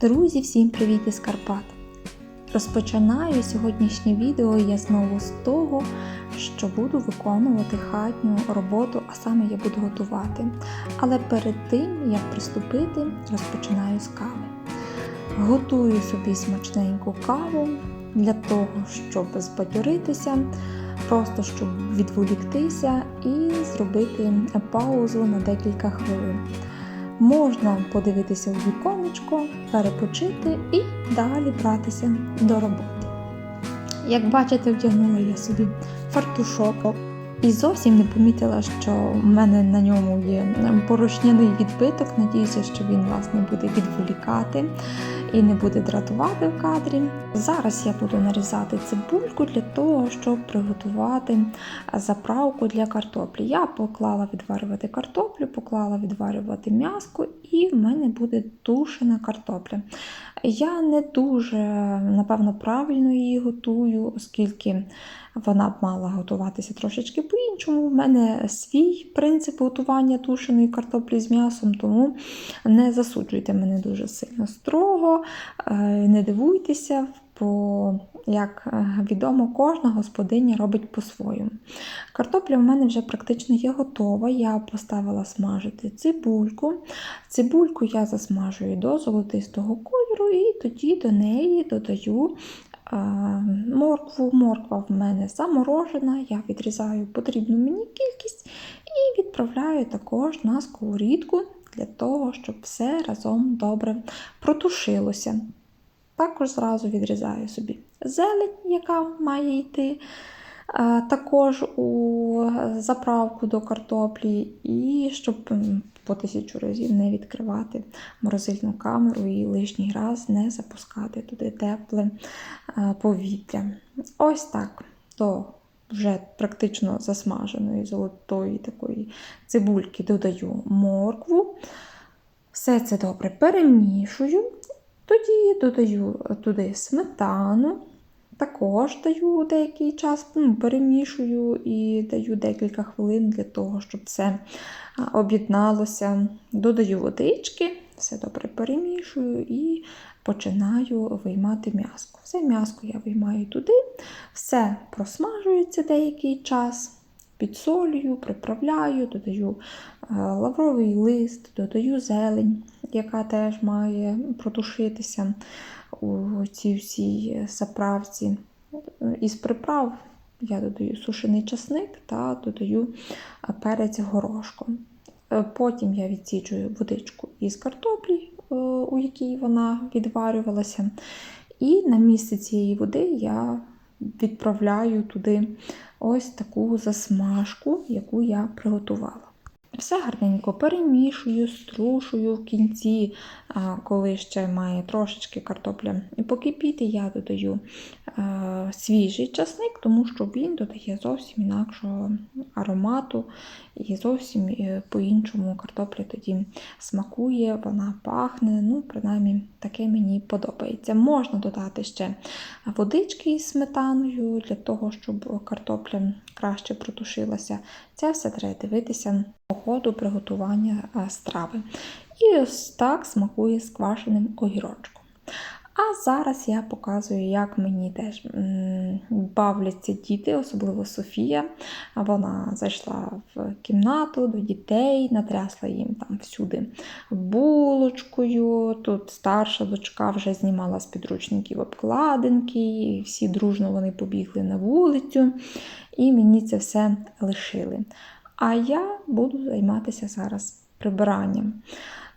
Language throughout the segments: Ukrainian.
Друзі, всім привіт із Карпат! Розпочинаю сьогоднішнє відео я знову з того, що буду виконувати хатню роботу, а саме я буду готувати. Але перед тим, як приступити, розпочинаю з кави. Готую собі смачненьку каву для того, щоб збадьоритися, просто щоб відволіктися і зробити паузу на декілька хвилин. Можна подивитися в віконечко, перепочити і далі братися до роботи. Як бачите, вдягнула я собі фартушок і зовсім не помітила, що в мене на ньому є порожняний відбиток. Надіюся, що він вас не буде відволікати і не буде дратувати в кадрі. Зараз я буду нарізати цибульку для того, щоб приготувати заправку для картоплі. Я поклала відварювати картоплю, поклала відварювати м'яско, і в мене буде тушена картопля. Я не дуже, напевно, правильно її готую, оскільки вона б мала готуватися трошечки по-іншому. В мене свій принцип готування тушеної картоплі з м'ясом, тому не засуджуйте мене дуже сильно строго, не дивуйтеся, бо, як відомо, кожна господиня робить по-своєму. Картопля в мене вже практично є готова. Я поставила смажити цибульку. Цибульку я засмажую до золотистого кольору, і тоді до неї додаю моркву. Морква в мене заморожена, я відрізаю потрібну мені кількість і відправляю також на сковорідку для того, щоб все разом добре протушилося. Також зразу відрізаю собі зелень, яка має йти. Також у заправку до картоплі, і щоб по тисячу разів не відкривати морозильну камеру і лишній раз не запускати туди тепле повітря. Ось так до вже практично засмаженої золотої такої цибульки додаю моркву. Все це добре перемішую. Тоді додаю туди сметану. Також даю деякий час, ну, перемішую і даю декілька хвилин для того, щоб все об'єдналося. Додаю водички, все добре перемішую і починаю виймати м'яско. Все м'яско я виймаю туди, все просмажується деякий час. Підсолюю, приправляю, додаю лавровий лист, додаю зелень, яка теж має протушитися у цій всій заправці. Із приправ я додаю сушений часник та додаю перець горошком. Потім я відсіджую водичку із картоплі, у якій вона відварювалася. І на місце цієї води я відправляю туди ось таку засмажку, яку я приготувала. Все гарненько перемішую, струшую в кінці, коли ще має трошечки картопля покипіти, я додаю свіжий часник, тому що він додає зовсім інакшого аромату і зовсім е, по-іншому картопля тоді смакує, вона пахне. ну, Принаймні, таке мені подобається. Можна додати ще водички із сметаною для того, щоб картопля краще протушилася. Це все треба дивитися ходу приготування страви. І ось так смакує з огірочком. А зараз я показую, як мені теж бавляться діти, особливо Софія. Вона зайшла в кімнату до дітей, натрясла їм там всюди булочкою. Тут старша дочка вже знімала з підручників обкладинки, і всі дружно вони побігли на вулицю, і мені це все лишили. А я буду займатися зараз прибиранням.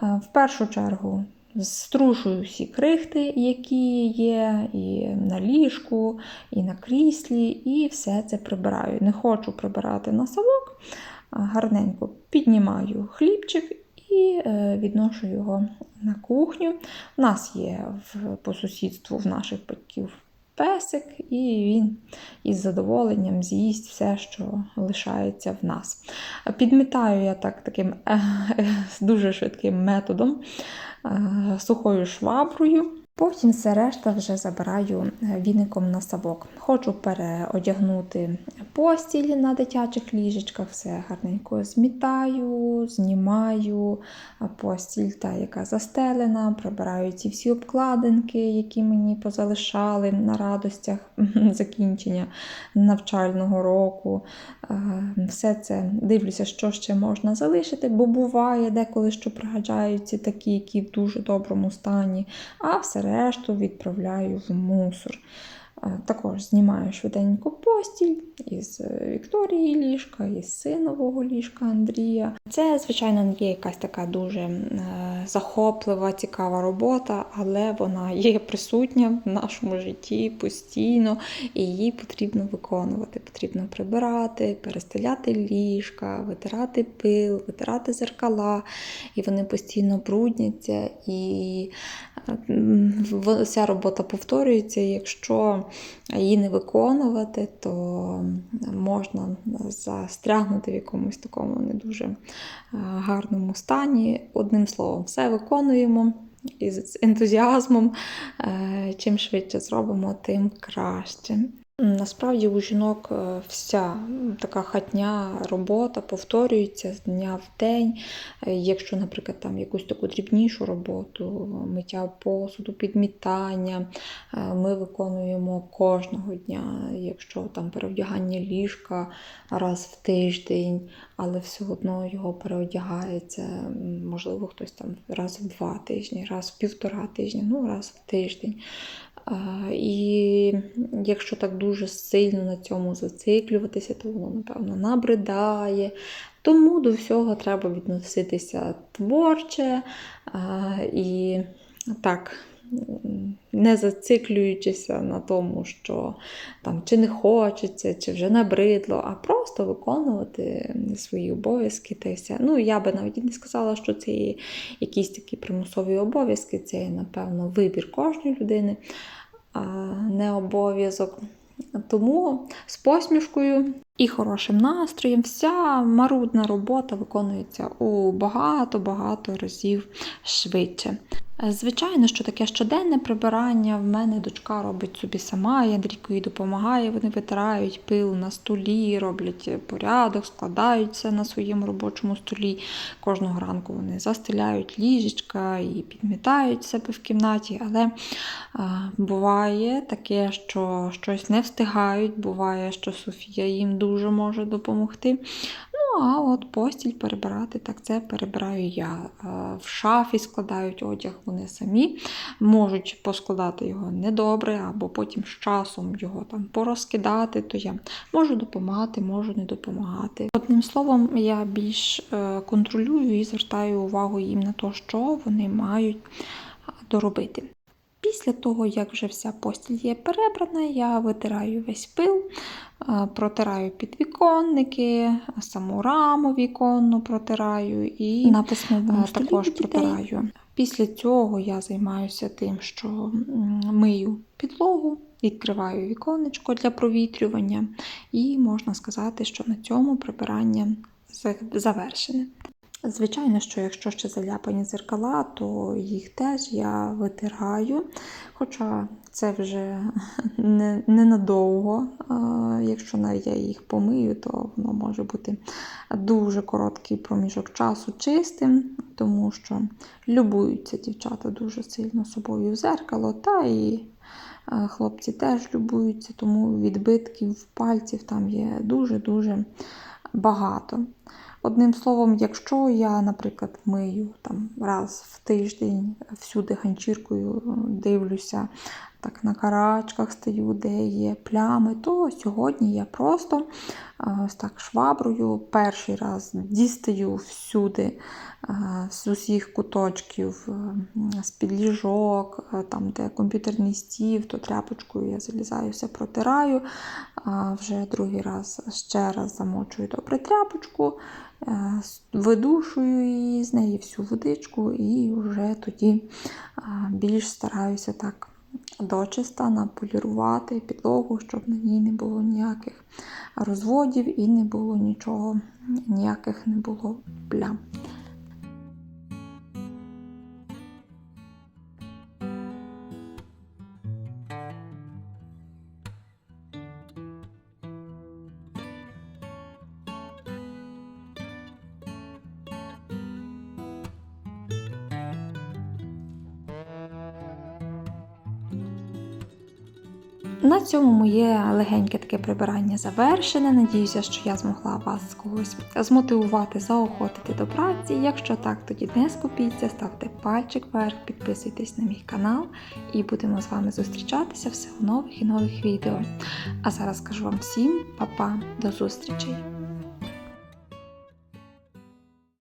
В першу чергу Струшую всі крихти, які є, і на ліжку, і на кріслі, і все це прибираю. Не хочу прибирати на совок, гарненько піднімаю хлібчик і е, відношу його на кухню. У нас є по сусідству в наших батьків песик, і він із задоволенням з'їсть все, що лишається в нас. Підмітаю я так таким е, е, дуже швидким методом. Е, сухою шваброю. Потім все решта вже забираю віником на савок. Хочу переодягнути постіль на дитячих ліжечках, все гарненько змітаю, знімаю постіль, та, яка застелена, прибираю ці всі обкладинки, які мені позалишали на радостях закінчення навчального року. Все це дивлюся, що ще можна залишити, бо буває деколи, що пригаджаються такі, які в дуже доброму стані, а все решту відправляю в мусор. Також знімаю швиденько постіль із е, Вікторії ліжка, із синового ліжка Андрія. Це, звичайно, не є якась така дуже е, захоплива, цікава робота, але вона є присутня в нашому житті постійно, і її потрібно виконувати. Потрібно прибирати, перестеляти ліжка, витирати пил, витирати зеркала, і вони постійно брудняться. І ця робота повторюється. Якщо її не виконувати, то можна застрягнути в якомусь такому не дуже е, гарному стані. Одним словом, все виконуємо із ентузіазмом. Е, чим швидше зробимо, тим краще. Насправді у жінок е, вся така хатня робота повторюється з дня в день. Е, якщо, наприклад, там якусь таку дрібнішу роботу, миття посуду, підмітання, е, ми виконуємо кожного дня, якщо там переодягання ліжка раз в тиждень, але все одно його переодягається, можливо, хтось там раз в два тижні, раз в півтора тижня, ну раз в тиждень. І якщо так дуже сильно на цьому зациклюватися, то воно, напевно, набридає. Тому до всього треба відноситися творче і так не зациклюючися на тому, що там чи не хочеться, чи вже набридло, а просто виконувати свої обов'язки та все. Ну, я би навіть не сказала, що це є якісь такі примусові обов'язки, це є, напевно, вибір кожної людини, а не обов'язок. Тому з посмішкою і хорошим настроєм вся марудна робота виконується у багато-багато разів швидше. Е, звичайно, що таке щоденне прибирання в мене дочка робить собі сама, і Андрійко їй допомагає, вони витирають пил на столі, роблять порядок, складають все на своєму робочому столі. Кожного ранку вони застеляють ліжечка і підмітають себе в кімнаті. Але а, е, буває таке, що щось не встигають, буває, що Софія їм дуже може допомогти. Ну, а от постіль перебирати, так це перебираю я. Е, в шафі складають одяг вони самі, можуть поскладати його недобре, або потім з часом його там порозкидати, то я можу допомагати, можу не допомагати. Одним словом, я більш е, контролюю і звертаю увагу їм на те, що вони мають доробити. Після того, як вже вся постіль є перебрана, я витираю весь пил, протираю підвіконники, саму раму віконну протираю і на письмовому також протираю. Після цього я займаюся тим, що мию підлогу, відкриваю віконечко для провітрювання, і можна сказати, що на цьому прибирання завершене. Звичайно, що якщо ще заляпані зеркала, то їх теж я витираю. Хоча це вже не, ненадовго. Якщо навіть я їх помию, то воно може бути дуже короткий проміжок часу чистим, тому що любуються дівчата дуже сильно собою в зеркало, та і хлопці теж любуються, тому відбитків пальців там є дуже-дуже багато. Одним словом, якщо я, наприклад, мию там раз в тиждень всюди ганчіркою дивлюся, так на карачках стою, де є плями, то сьогодні я просто ось так шваброю перший раз дістаю всюди, з усіх куточків, з-під ліжок, там, де комп'ютерний стів, то тряпочкою я залізаю, все протираю. Вже другий раз ще раз замочую добре тряпочку. Е, видушую її з неї всю водичку, і вже тоді більш стараюся так дочиста наполірувати підлогу, щоб на ній не було ніяких розводів і не було нічого, ніяких не було плям. На цьому моє легеньке таке прибирання завершене. Надіюся, що я змогла вас когось змотивувати, заохотити до праці. Якщо так, тоді не скупіться, ставте пальчик вверх, підписуйтесь на мій канал і будемо з вами зустрічатися все у нових і нових відео. А зараз кажу вам всім па-па, до зустрічей!